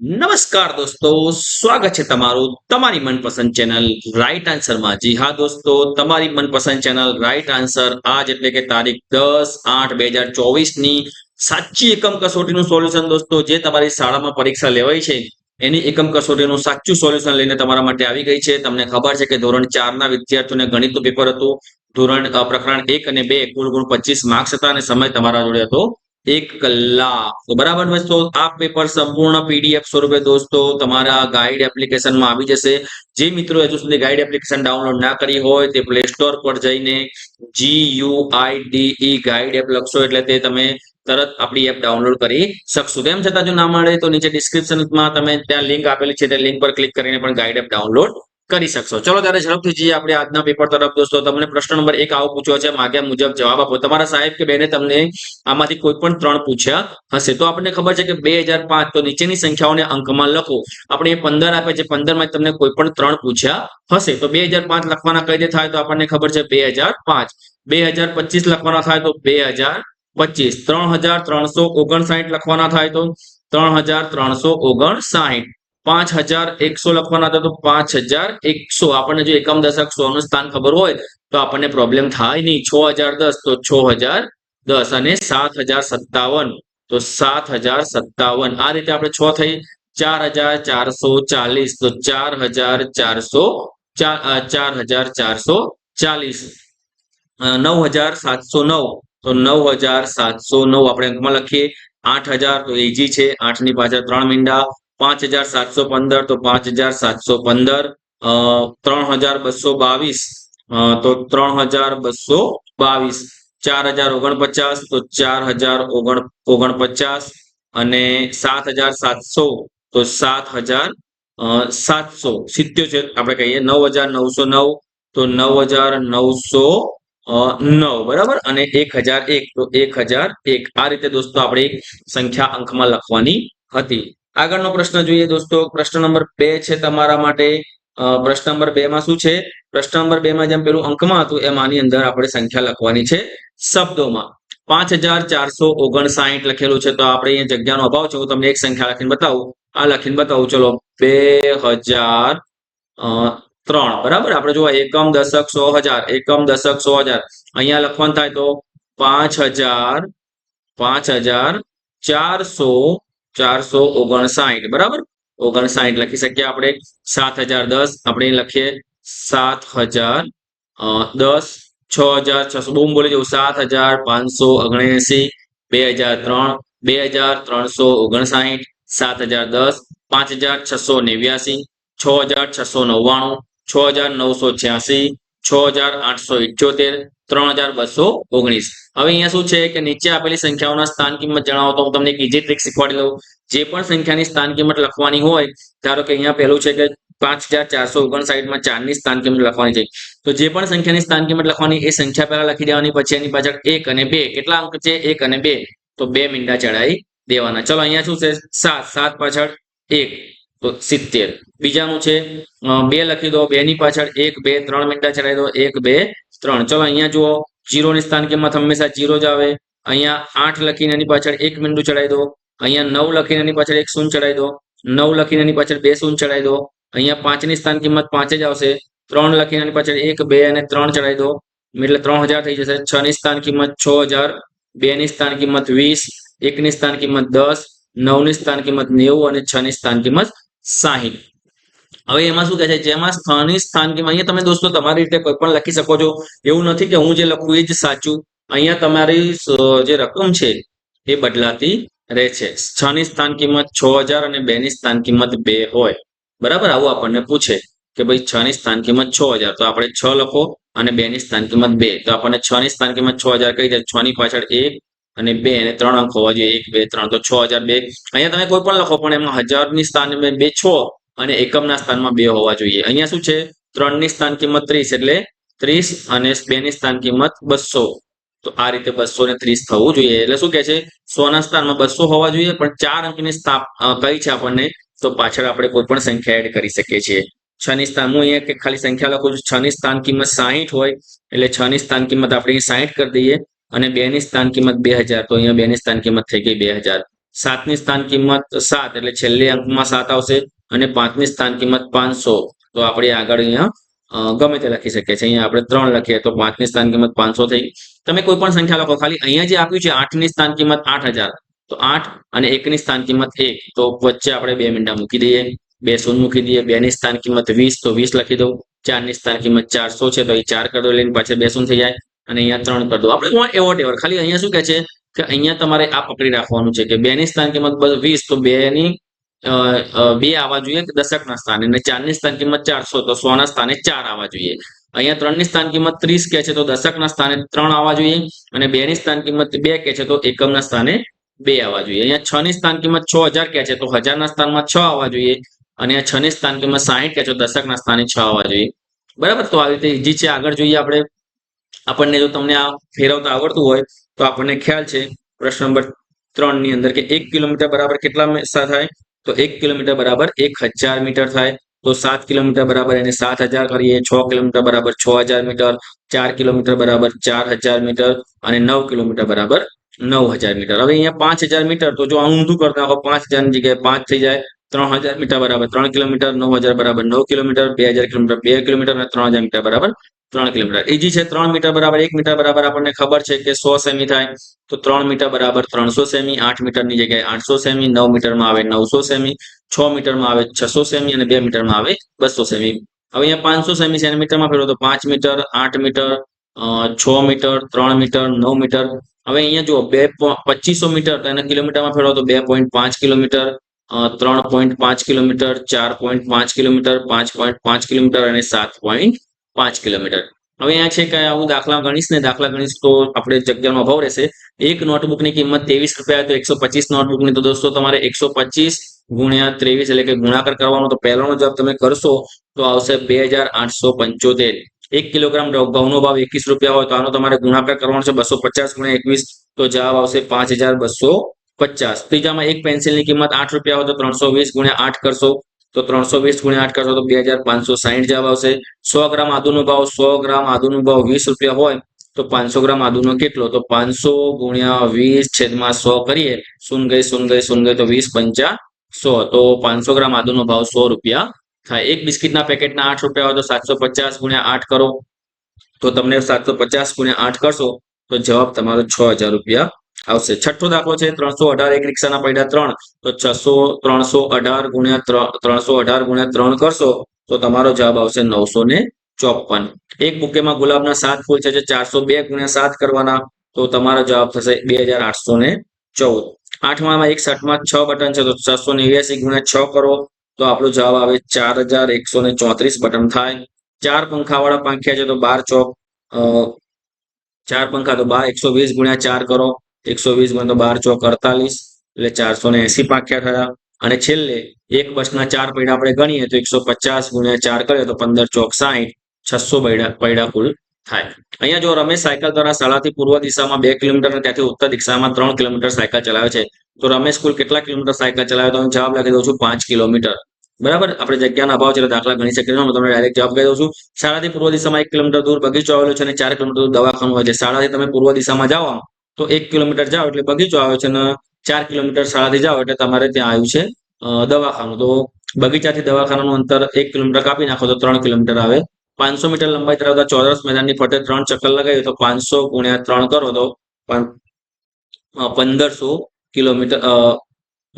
નમસ્કાર દોસ્તો, સ્વાગત છે તમારું તમારી મનપસંદ ચેનલ રાઈટ આન્સરમાં જી હા દોસ્તો, તમારી મનપસંદ ચેનલ રાઈટ આન્સર આજ એટલે કે તારીખ દસ આઠ બે હજાર ચોવીસની સાચી એકમ કસોટીનું સોલ્યુશન દોસ્તો, જે તમારી શાળામાં પરીક્ષા લેવાય છે, એની એકમ કસોટીનું સાચું સોલ્યુશન લઈને તમારા માટે આવી ગઈ છે. તમને ખબર છે કે ધોરણ ચાર ના વિદ્યાર્થીઓને ગણિતનું પેપર હતું. ધોરણ પ્રકરણ એક અને બે કુલ ગુણ પચીસ માર્ક્સ હતા અને સમય તમારા જોડે હતો એક કલાક. તો બરાબર દોસ્તો, આ પેપર સંપૂર્ણ પીડીએફ સ્વરૂપે દોસ્તો તમારા ગાઈડ એપ્લિકેશનમાં આવી જશે. જે મિત્રો હજુ સુધી ગાઈડ એપ્લિકેશન ડાઉનલોડ ના કરી હોય, તે પ્લે સ્ટોર પર જઈને G U I D guide app લખશો એટલે તે તમે તરત આપણી એપ ડાઉનલોડ કરી શકશો. તેમ છતાં જો ના મળે તો નીચે ડિસ્ક્રિપ્શનમાં તમે ત્યાં લિંક આપેલી છે, તે લિંક પર ક્લિક કરીને પણ ગાઈડ એપ ડાઉનલોડ કરી શકશો. ચલો ત્યારે ઝડપથી જઈએ આપણે આજના પેપર તરફ. દોસ્તો, તમને પ્રશ્ન નંબર એક આવો પૂછ્યો છે, માગ્યા મુજબ જવાબ આપો. તમારા સાહેબ કે બેને તમને આમાંથી કોઈ પણ ત્રણ પૂછ્યા હશે. તો આપણને ખબર છે કે બે તો નીચેની સંખ્યાઓને અંકમાં લખો. આપણે પંદર આપે છે. પંદરમાં તમને કોઈ પણ ત્રણ પૂછ્યા હશે. તો બે લખવાના કઈ રીતે થાય? તો આપણને ખબર છે બે હજાર પાંચ. બે હજાર પચીસ લખવાના થાય તો બે હજાર પચીસ. ત્રણ હજાર ત્રણસો ઓગણસાઠ લખવાના થાય તો ત્રણ હજાર ત્રણસો ઓગણસાઠ. પાંચ હજાર એકસો લખવાના હતા તો પાંચ હજાર એકસો. આપણને જો એકમ દશક સો નું સ્થાન ખબર હોય, તો આપણને પ્રોબ્લેમ થાય નહીં. છ હજાર દસ, તો છ હજાર દસ અને સાત હજાર સત્તાવન. તો સાત હજાર સત્તાવન. આ રીતે આપણે છ થઈ. ચાર હજાર ચારસો ચાલીસ. તો ચાર હજાર ચારસો ચાર હજાર ચારસો ચાલીસ. નવ હજાર સાતસો નવ. તો નવ હજાર સાતસો નવ આપણે અંકમાં લખીએ. આઠ હજાર તો એજી છે. આઠની પાછળ ત્રણ મીંડા. પાંચ હજાર સાતસો પંદર તો પાંચ હજાર સાતસો પંદર ત્રણ હજાર બસો બાવીસ તો ત્રણ હજાર બસો બાવીસ, ચાર હજાર ઓગણપચાસ, તો ચાર હજાર ઓગણ ઓગણપચાસ અને સાત હજાર સાતસો, તો સાત હજાર સાતસો. સિત્યોતેર આપણે કહીએ નવ હજાર નવસો નવ, તો નવ હજાર નવસો નવ, બરાબર? અને એક હજાર એક, તો એક હજાર એક. આ રીતે દોસ્તો આપણે સંખ્યા અંકમાં લખવાની હતી. આગળનો પ્રશ્ન જોઈએ દોસ્તો. પ્રશ્ન નંબર બે છે તમારા માટે. પ્રશ્ન નંબર બે માં શું છે? પ્રશ્ન નંબર બે માં જેમ પેલું અંકમાં હતું એમ આની અંદર આપણે સંખ્યા લખવાની છે શબ્દોમાં. પાંચ હજાર ચારસો ઓગણસાઠ લખેલું છે. તો આપણે અહીંયા જગ્યાનો અભાવ છે. હું તમને એક સંખ્યા લખીને બતાવું. આ લખીને બતાવું. ચલો. બે હજાર ત્રણ. બરાબર? આપણે જોવા એકમ દશક સો હજાર. એકમ દશક સો હજાર. અહીંયા લખવાનું થાય તો પાંચ હજાર પાંચ હજાર ચારસો ચારસો ઓગણસાઠ બરાબર? ઓગણસાઠ લખી શકીએ આપણે. સાત હજાર દસ આપણે લખીએ સાત હજાર અ, દસ છ હજાર છસો. બૂમ બોલી જવું. સાત હજાર પાંચસો ઓગણએસી બે હજાર ત્રણ બે હજાર ત્રણસો ઓગણસાઠ સાત હજાર દસ પાંચ હજાર છસો નેવ્યાસી છ હજાર છસો નવ્વાણું છ હજાર નવસો છ્યાસી છ હજાર આઠસો ઇઠ્યોતેર ત્રણ હજાર બસો ઓગણીસ. હવે અહીંયા શું છે કે નીચે આપેલી સંખ્યાઓના સ્થાન કિંમત જણાવો તો હું તમને એક ઈઝી ટ્રીક શીખવાડી દઉં. જે પણ સંખ્યાની સ્થાન કિંમત લખવાની હોય, ધારો કે અહીંયા પહેલું છે કે પાંચ હજાર ચારસો ઓગણમાં ચારની સ્થાન કિંમત લખવાની છે. તો જે પણ સંખ્યાની સ્થાન કિંમત લખવાની એ સંખ્યા પહેલા લખી દેવાની, પછી એની પાછળ એક અને બે. કેટલા અંક છે? એક અને બે. તો બે મીંડા ચડાવી દેવાના. ચલો, અહીંયા શું છે? સાત. સાત પાછળ એક. તો સિત્તેર. બીજાનું છે બે લખી દો. બે ની પાછળ એક, બે, ત્રણ મીંડા ચડાવી દો. એક, બે ત્રણ. ચલો અહીંયા જુઓ. જીરો ની સ્થાન કિંમત હંમેશા જીરો જ આવે. અહીંયા આઠ લખીને એની પાછળ એક બિંદુ ચડાવી દો. અહીંયા નવ લખીને એની પાછળ એક શૂન્ય ચડાવી દો. નવ લખીને એની પાછળ બે શૂન્ય ચડાવી દો. અહીંયા પાંચની સ્થાન કિંમત પાંચ જ આવશે. ત્રણ લખીને એની પાછળ એક, બે અને ત્રણ ચડાવી દો. એટલે ત્રણ હજાર થઈ જશે. છ ની સ્થાન કિંમત છ હજાર. બે ની સ્થાન કિંમત વીસ. એક ની સ્થાન કિંમત દસ. નવની સ્થાન કિંમત નેવું અને છ ની સ્થાન કિંમત સાહીઠ. હવે એમાં શું કહે છે? જેમાં સ્થાનની સ્થાન કે અહીંયા તમે દોસ્તો તમારી રીતે કોઈ પણ લખી શકો છો. એવું નથી કે હું જે લખું એ જ સાચું. અહીંયા તમારી જે રકમ છે એ બદલાતી રહે છે છ સ્થાન કિંમત છ હજાર અને બે ની સ્થાન કિંમત બે હોય. બરાબર? આવું આપણને પૂછે કે ભાઈ છ ની સ્થાન કિંમત છ હજાર. તો આપણે છ લખો અને બે ની સ્થાન કિંમત બે. તો આપણને છ ની સ્થાન કિંમત છ હજાર કઈ જાય છ ની પાછળ એક અને બે અને ત્રણ અંક હોવા જોઈએ. એક, બે, ત્રણ. તો છ હજાર બે. અહીંયા તમે કોઈ પણ લખો, પણ એમાં હજારની સ્થાન બે છ. અને એકમના સ્થાનમાં બે હોવા જોઈએ. અહીંયા શું છે? ત્રણની સ્થાન કિંમત ત્રીસ એટલે ત્રીસ અને બે ની સ્થાન કિંમત બસો. તો આ રીતે બસો ને ત્રીસ થવું જોઈએ. એટલે શું કે છે? સો ના સ્થાનમાં બસો હોવા જોઈએ, પણ ચાર અંકની સ્થાપ કઈ છે આપણને? તો પાછળ આપણે કોઈ પણ સંખ્યા એડ કરી શકીએ છીએ. છ ની સ્થાન, હું અહીંયા કે ખાલી સંખ્યા લખું છું. છ ની સ્થાન કિંમત સાહીઠ હોય, એટલે છ ની સ્થાન કિંમત આપણે સાહીઠ કરી દઈએ અને બે ની સ્થાન કિંમત બે હજાર. તો અહીંયા બે ની સ્થાન કિંમત થઈ ગઈ બે હજાર. સાતની સ્થાન કિંમત સાત, એટલે છેલ્લી અંકમાં સાત આવશે. અને પાંચની સ્થાન કિંમત પાંચસો. તો આપણે આગળ અહીંયા ગમે તે લખી શકીએ છીએ. અહીંયા આપણે ત્રણ લખીએ તો પાંચની સ્થાન કિંમત પાંચસો થઈ તમે કોઈ પણ સંખ્યા લખો. ખાલી અહીંયા જે આપ્યું છે, આઠની સ્થાન કિંમત આઠ તો આઠ અને એકની સ્થાન કિંમત એક. તો વચ્ચે આપણે બે મીંડા મૂકી દઈએ. બે શૂન્ય મૂકી દઈએ. બે ની સ્થાન કિંમત વીસ, તો વીસ લખી દઉં. ચારની સ્થાન કિંમત ચારસો છે, તો અહીં ચાર કરી લઈને પાછળ બે શૂન્ય થઈ જાય. અને અહીંયા ત્રણ કરી દો. આપણે એવો ટેવર ખાલી અહીંયા શું કે છે? કે અહીંયા તમારે આ પકડી રાખવાનું છે કે બે ની સ્થાન કિંમત વીસ, તો બે ની બે આવવા જોઈએ દશકના સ્થાને? અને ચારની સ્થાન કિંમત ચારસો, તો સોના સ્થાને ચાર આવવા જોઈએ. અહીંયા ત્રણની સ્થાન કિંમત ત્રીસ કે છે, તો દશકના સ્થાને ત્રણ આવવા જોઈએ. અને બે ની સ્થાન કિંમત બે કે છે, તો એકમના સ્થાને બે આવવા જોઈએ. અહીંયા છ ની સ્થાન કિંમત છ હજાર કે છે, તો હજારના સ્થાનમાં છ આવવા જોઈએ. અને છ ની સ્થાન કિંમત સાહીઠ કે છે, તો દશકના સ્થાને છ આવવા જોઈએ. બરાબર? તો આવી રીતે ઈજી છે. આગળ જોઈએ આપણે. આપણને જો તમને આ ફેરવતા આવડતું હોય, તો આપણને ખ્યાલ છે પ્રશ્ન નંબર ત્રણની અંદર કે એક કિલોમીટર બરાબર કેટલા થાય? તો એક કિલોમીટર બરાબર એક હજાર મીટર થાય તો સાત કિલોમીટર બરાબર એને સાત હજાર કરીએ છ કિલોમીટર બરાબર છ હજાર મીટર ચાર કિલોમીટર બરાબર ચાર હજાર મીટર અને નવ કિલોમીટર બરાબર નવ હજાર મીટર હવે અહીંયા પાંચ હજાર મીટર તો જો આ ઊંધું કરતા નાખો પાંચ હજારની જગ્યાએ પાંચ થઈ જાય ત્રણ હજાર મીટર બરાબર ત્રણ કિલોમીટર નવ હજાર બરાબર નવ કિલોમીટર બે હજાર કિલોમીટર બે કિલોમીટર અને ત્રણ હજાર મીટર બરાબર ત્રણ કિલોમીટર. ઈજી છે ત્રણ મીટર બરાબર એક મીટર બરાબર આપણને ખબર છે કે સો સેમી થાય તો ત્રણ મીટર બરાબર ત્રણસો સેમી આઠ મીટરની જગ્યાએ આઠસો સેમી નવ મીટરમાં આવે નવસો સેમી છ મીટરમાં આવે છસો સેમી અને બે મીટરમાં આવે બસો સેમી. હવે અહીંયા પાંચસો સેમી સેન્ટીમીટરમાં ફેરવો તો પાંચ મીટર આઠ મીટર અ, છ મીટર ત્રણ મીટર નવ મીટર. હવે અહીંયા જુઓ બે પચીસો મીટર તો એને કિલોમીટરમાં ફેરવો તો બે પોઈન્ટ પાંચ કિલોમીટર અ, ત્રણ પોઈન્ટ પાંચ કિલોમીટર ચાર પોઈન્ટ પાંચ કિલોમીટર પાંચ પોઈન્ટ પાંચ કિલોમીટર અને સાત પોઈન્ટ પાંચ કિલોમીટર. હવે અહીંયા છે કે હું દાખલા ગણીશ ને દાખલા ગણીશ તો આપણે જગ્યાનો અભાવ રહેશે. એક નોટબુકની કિંમત ત્રેવીસ રૂપિયા તો એકસો પચીસ નોટબુકની તો દોસ્તો તમારે એકસો પચીસ ગુણ્યા ત્રેવીસ એટલે કે ગુણાકાર કરવાનો તો પહેલાનો જવાબ તમે કરશો તો આવશે બે હજાર આઠસો પંચોતેર. એક કિલોગ્રામ ઘઉ- ઘઉંનો ભાવ એકવીસ રૂપિયા હોય તો આનો તમારે ગુણાકાર કરવાનો છે બસો પચાસ ગુણ્યા એકવીસ. તો જવાબ આવશે પાંચ હજાર બસો પચાસ. ત્રીજામાં એક પેન્સિલની કિંમત આઠ રૂપિયા હોય તો ત્રણસો વીસ ગુણ્યા આઠ કરશો. તો ત્રણસો વીસ ગુણ્યા આઠ કરશો તો બે હજાર પાંચસો સાહીઠ જવાબ આવશે. સો ગ્રામ આદુનો ભાવ, સો ગ્રામ આદુનો ભાવ વીસ રૂપિયા હોય તો પાંચસો ગ્રામ આદુનો કેટલો? તો પાંચસો ગુણ્યા વીસ છેદમાં સો કરીએ. સુન ગઈ સુન ગઈ સુન ગઈ તો વીસ પંચા સો. તો પાંચસો ગ્રામ આદુનો ભાવ સો રૂપિયા થાય. એક બિસ્કિટના પેકેટના આઠ રૂપિયા હોય તો સાતસો પચાસ ગુણ્યા આઠ કરો. તો તમને સાતસો પચાસ ગુણ્યા આઠ કરશો તો જવાબ તમારો છ હજાર રૂપિયા આવશે. છઠ્ઠો દાખલો છે, ત્રણસો અઢાર એક રિક્ષાના પૈડા ત્રણ. તો છસો, ત્રણસો અઢાર ગુણ્યા ત્રણસો અઢાર ગુણ્યા ત્રણ કરશો, તો તમારો જવાબ આવશે નવસો ને ચોપન. એક બુકેમાં ગુલાબના સાત ફૂલ છે, જે ચારસો બે ગુણ્યા સાત કરવાના, તો તમારો જવાબ થશે બે હજાર આઠસો ને ચૌદ. આઠમામાં એક શર્ટમાં છ બટન છે, તો છસો નેવ્યાસી ગુણ્યા છ કરો, તો આપણો જવાબ આવે ચાર હજાર એકસો ને ચોત્રીસ બટન થાય. ચાર પંખાવાળા પાંખ્યા છે, તો બાર ચોક ચાર પંખા, તો બાર એકસો વીસ ગુણ્યા ચાર કરો એકસો વીસ ગુણ્યા તો બાર ચોક અડતાલીસ, એટલે ચારસો ને એસી પાંખ્યા થયા. અને છેલ્લે એક બસના ચાર પૈડા આપણે ગણીએ તો એકસો પચાસ ગુણ્યા ચાર કરીએ તો પંદર ચોક સાહીઠ, છસો પૈડા કુલ થાય. અહીંયા જો રમેશ સાયકલ દ્વારા શાળાથી પૂર્વ દિશામાં બે કિલોમીટર ત્યાંથી ઉત્તર દિશામાં ત્રણ કિલોમીટર સાયકલ ચલાવે છે. તો રમેશ કુલ કેટલા કિલોમીટર સાયકલ ચલાવે? તો હું જવાબ લખી દઉં છું પાંચ કિલોમીટર. બરાબર? આપણે જગ્યાનો અભાવ છે દાખલા ગણી શકીએ હું તમને ડાયરેક્ટ જવાબ કહી દઉં છું. શાળાથી પૂર્વ દિશામાં એક કિલોમીટર દૂર બગીચો આવેલો છે અને ચાર કિલોમીટર દૂર દવાખાનું હોય છે. શાળાથી તમે પૂર્વ દિશામાં જાઓ તો એક કિલોમીટર જાઓ એટલે બગીચો આવે છે અને ચાર કિલોમીટર શાળાથી જાઓ એટલે તમારે ત્યાં આવ્યું છે દવાખાનું. તો બગીચાથી દવાખાનાનું અંતર એક કિલોમીટર કાપી નાખો તો ત્રણ કિલોમીટર આવે. પાંચસો મીટર લંબાઈ ધરાવતા ચોરસ મેદાનની ફરતે ત્રણ ચક્કર લગાવી તો પાંચસો ગુણ્યા ત્રણ કરો તો પંદરસો કિલોમીટર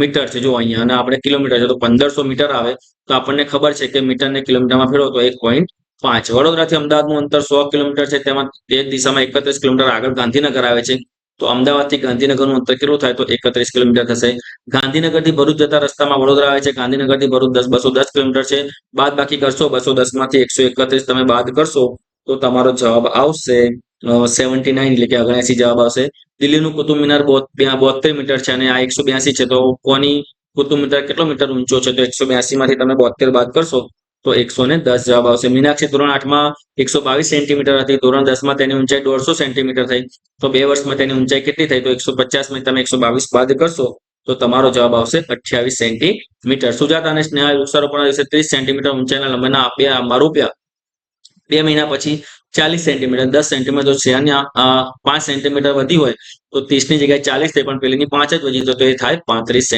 મીટર છે. જો અહીંયા અને આપણે કિલોમીટર છે તો પંદરસો મીટર આવે. તો આપણને ખબર છે કે મીટરને કિલોમીટરમાં ફેરવો તો એક પોઈન્ટ પાંચ. વડોદરાથી અમદાવાદનું અંતર સો કિલોમીટર છે. તેમાં તે દિશામાં એકત્રીસ કિલોમીટર આગળ ગાંધીનગર આવે છે. તો અમદાવાદથી ગાંધીનગરનું અંતર કેટલું થાય? તો એકત્રીસ કિલોમીટર થશે. ગાંધીનગરથી ભરૂચ જતા રસ્તામાં વડોદરા આવે છે. ગાંધીનગરથી ભરૂચ દસ, બસો દસ કિલોમીટર છે. બાદ બાકી કરશો બસો દસમાંથી એકસો એકત્રીસ. તમે બાદ કરશો તો તમારો જવાબ આવશે સેવન્ટી નાઇન એટલે કે ઓગણસી જવાબ આવશે. દિલ્હીનું કુતુબ મિનાર બોતેર મીટર છે અને આ એકસો બ્યાસી છે. તો કોની કુતુબ મિનાર કેટલો મીટર ઊંચો છે? તો એકસો બ્યાસી માંથી તમે બોતેર બાદ કરશો. તો એકસો ને દસ જવાબ આવશે. મીનાક્ષી ધોરણ આઠમાં એકસો બાવીસ સેન્ટીમીટર હતી. ધોરણ દસમાં તેની ઊંચાઈ દોઢસો સેન્ટીમીટર થઈ. તો બે વર્ષમાં તેની ઊંચાઈ કેટલી થઈ? તો એકસો પચાસમાં તમે એકસો બાવીસ બાદ કરશો, તો તમારો જવાબ આવશે અઠ્યાવીસ સેન્ટીમીટર. સુજાતા અને સ્નેહા વૃક્ષારોપણ દિવસે ત્રીસ સેન્ટીમીટર ઊંચાઈના લંબાઈના આપ્યા આંબા રૂપિયા બે મહિના પછી ચાલીસ સેન્ટીમીટર, દસ સેન્ટીમીટર. જો આ પાંચ સેન્ટીમીટર વધી હોય, તો ત્રીસની જગ્યાએ ચાલીસ થઈ, પણ પેલીની પાંચ જ વધી, તો એ થાય પાંત્રીસ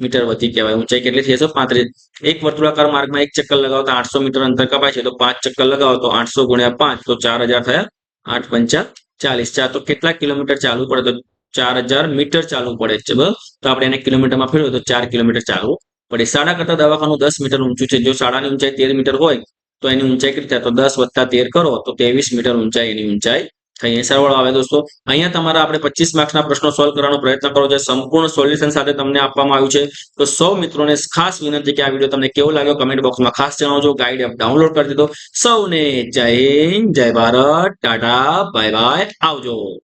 સેન્ટીમીટર વધી કહેવાય, ઊંચાઈ કેટલી થઈ હશે પાંત્રીસ. એક વર્તુળાકાર માર્ગમાં એક ચક્કર લગાવો તો આઠસો મીટર અંતર કપાય છે. તો પાંચ ચક્કર લગાવો તો આઠસો ગુણ્યા પાંચ, તો ચાર હજાર થયા આઠ પંચા ચાલીસ. ચાર, તો કેટલા કિલોમીટર ચાલવું પડે? તો ચાર હજાર મીટર ચાલવું પડે. છે, બરોબર? તો આપણે એને કિલોમીટરમાં ફેરવો તો ચાર કિલોમીટર ચાલવું પડે. શાળા કરતા દવાખાનું દસ મીટર ઊંચું છે. જો શાળાની ઊંચાઈ તેર મીટર હોય, તો એની ઊંચાઈ કેટલી થાય? તો દસ વત્તા તેર કરો. તો ત્રેવીસ મીટર ઊંચાઈ એની ઊંચાઈ થઈ અહીં સરવાળો આવે દોસ્તો? અહીંયા તમારા આપણે પચીસ માર્ક્સના પ્રશ્નો સોલ્વ કરવાનો પ્રયત્ન કરો છે. સંપૂર્ણ સોલ્યુશન સાથે તમને આપવામાં આવ્યું છે. તો સૌ મિત્રોને ખાસ વિનંતી કે આ વીડિયો તમને કેવો લાગ્યો કમેન્ટ બોક્સમાં ખાસ જણાવજો. ગાઈડ એપ ડાઉનલોડ કરી દીધો. સૌને જય હિન્દ, જય ભારત. ટાટા બાય બાય આવજો.